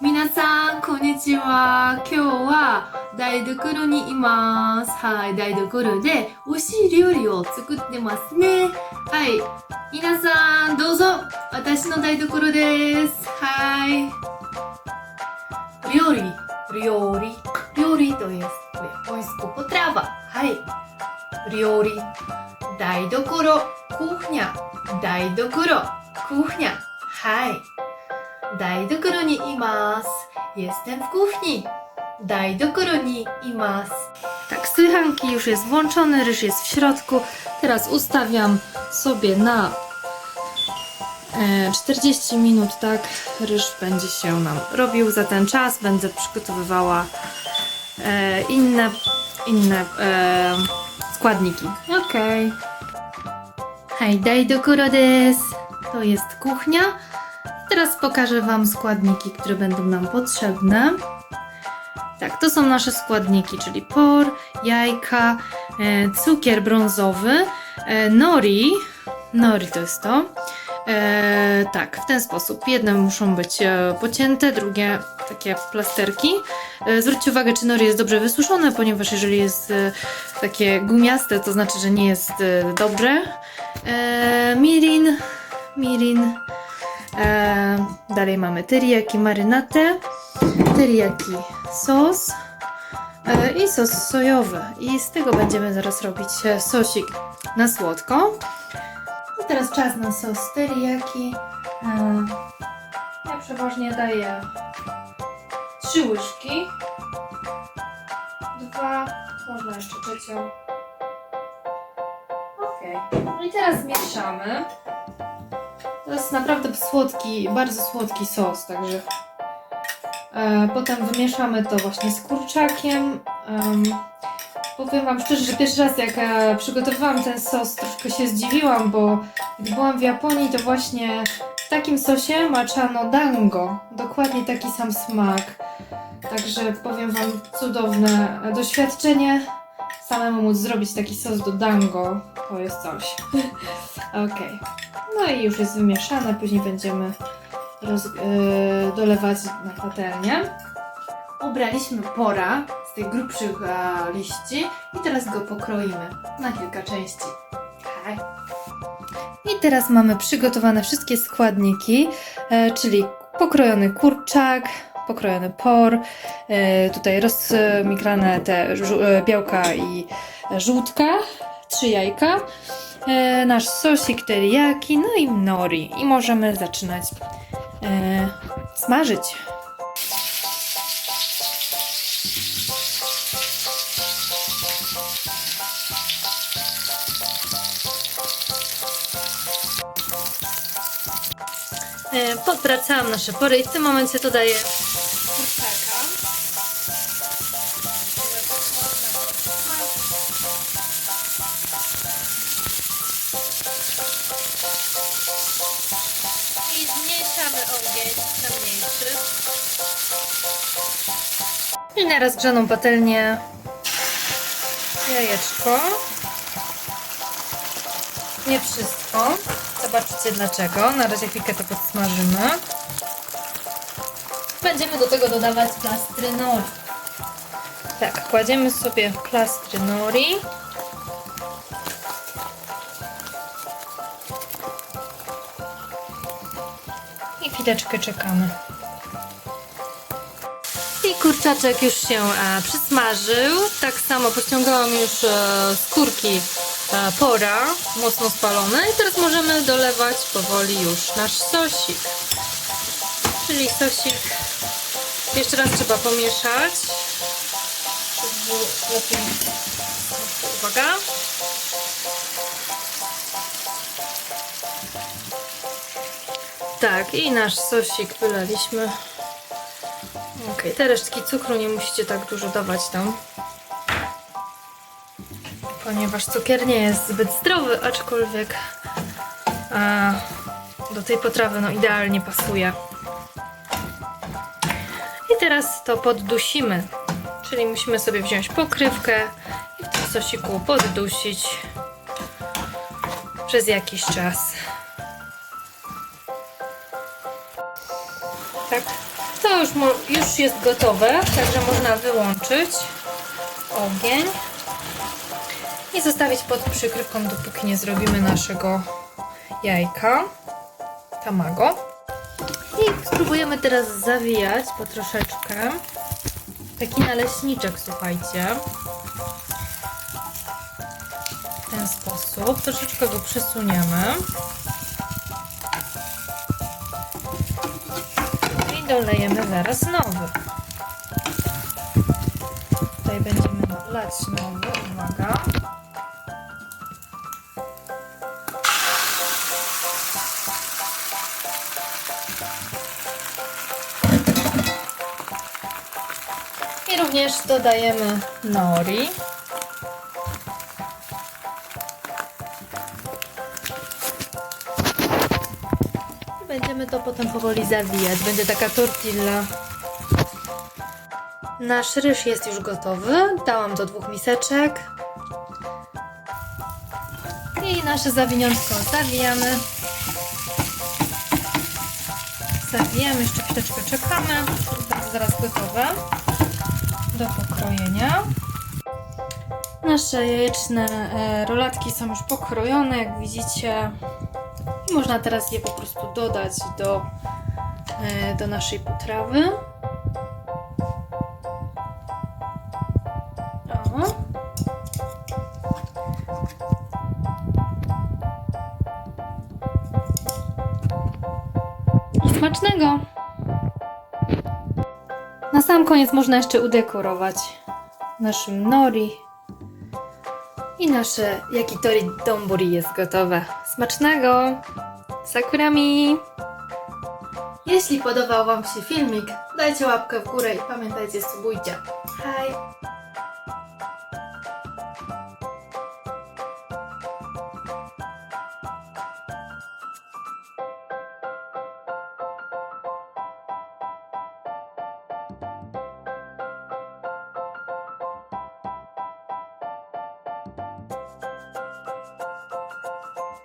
皆さん、こんにちは。今日は台所にいます。はい、台所で美味しい料理を作ってますね。はい、皆さん、どうぞ。私の台所です。はい。料理、料理、料理という、おいしくポトラバ。はい。料理、台所、クーニャ、台所、クーニャ。はい。台所にいます。Jestem w kuchni. 台所にいます。Tak, słychanki już jest włączony, ryż jest w środku. Teraz ustawiam sobie na e, 40 minut, tak? Ryż będzie się nam robił za ten czas. Będę przygotowywała e, inne, inne e, składniki. Okej. Hej, daj do des. To jest kuchnia. Teraz pokażę Wam składniki, które będą nam potrzebne. Tak, to są nasze składniki, czyli por, jajka, e, cukier brązowy, e, nori. Nori to jest to. E, tak, w ten sposób. Jedne muszą być pocięte, drugie takie plasterki. Zwróćcie uwagę, czy nori jest dobrze wysuszone, ponieważ jeżeli jest takie gumiaste, to znaczy, że nie jest dobre. Mirin, mirin. E, dalej mamy teriyaki marynatę, teriyaki sos e, i sos sojowy. I z tego będziemy zaraz robić e, sosik na słodko. Teraz czas na sos teriyaki. Ja przeważnie daję trzy łyżki. Dwa, można jeszcze trzecią. Ok. No i teraz mieszamy. To jest naprawdę słodki, bardzo słodki sos, także e, potem wymieszamy to właśnie z kurczakiem. Em, powiem Wam szczerze, że pierwszy raz jak e, przygotowywałam ten sos, troszkę się zdziwiłam, bo gdy byłam w Japonii, to właśnie w takim sosie maczano dango. Dokładnie taki sam smak. Także powiem Wam cudowne doświadczenie. Samemu móc zrobić taki sos do dango, to jest coś. Okej. No i już jest wymieszane, później będziemy roz, yy, dolewać na patelnię. Ubraliśmy pora z tych grubszych e, liści i teraz go pokroimy na kilka części. I teraz mamy przygotowane wszystkie składniki, e, czyli pokrojony kurczak, pokrojony por, e, tutaj rozmikrane te e, białka i żółtka, trzy jajka, e, nasz sosik teriyaki, no i nori. I możemy zaczynać e, smażyć. E, Podpracałam nasze pory i w tym momencie dodaję I zmniejszamy ogień na mniejszy. I na rozgrzaną patelnię jajeczko. Nie wszystko. Zobaczycie dlaczego. Na razie chwilkę to podsmażymy. Będziemy do tego dodawać plastry nori. Tak, kładziemy sobie plastry nori. Chwileczkę czekamy. I kurczaczek już się e, przysmażył. Tak samo podciągałam już e, skórki e, pora, mocno spalone. I teraz możemy dolewać powoli już nasz sosik. Czyli sosik jeszcze raz trzeba pomieszać. Uwaga. Tak, i nasz sosik wylaliśmy. Ok, te resztki cukru nie musicie tak dużo dawać tam. Ponieważ cukier nie jest zbyt zdrowy, aczkolwiek a, do tej potrawy no idealnie pasuje. I teraz to poddusimy. Czyli musimy sobie wziąć pokrywkę i w tym sosiku poddusić przez jakiś czas. Tak. To już, już jest gotowe, także można wyłączyć ogień i zostawić pod przykrywką, dopóki nie zrobimy naszego jajka tamago. I spróbujemy teraz zawijać po troszeczkę. Taki naleśniczek, słuchajcie. W ten sposób. Troszeczkę go przesuniemy. Dolejemy zaraz nowy. Tutaj będziemy lać nowy. Uwaga. I również dodajemy nori. Będziemy to potem powoli zawijać. Będzie taka tortilla. Nasz ryż jest już gotowy. Dałam do dwóch miseczek. I nasze zawiniątko zawijamy. Zawijamy, jeszcze chwileczkę czekamy. Będzie zaraz gotowe do pokrojenia. Nasze jajeczne e, rolatki są już pokrojone, jak widzicie. Można teraz je po prostu dodać do, e, do naszej potrawy. Smacznego! Na sam koniec można jeszcze udekorować naszym nori. I nasze yakitori donburi jest gotowe. Smacznego! Sakurami! Jeśli podobał Wam się filmik, dajcie łapkę w górę i pamiętajcie, subujcie. Hej!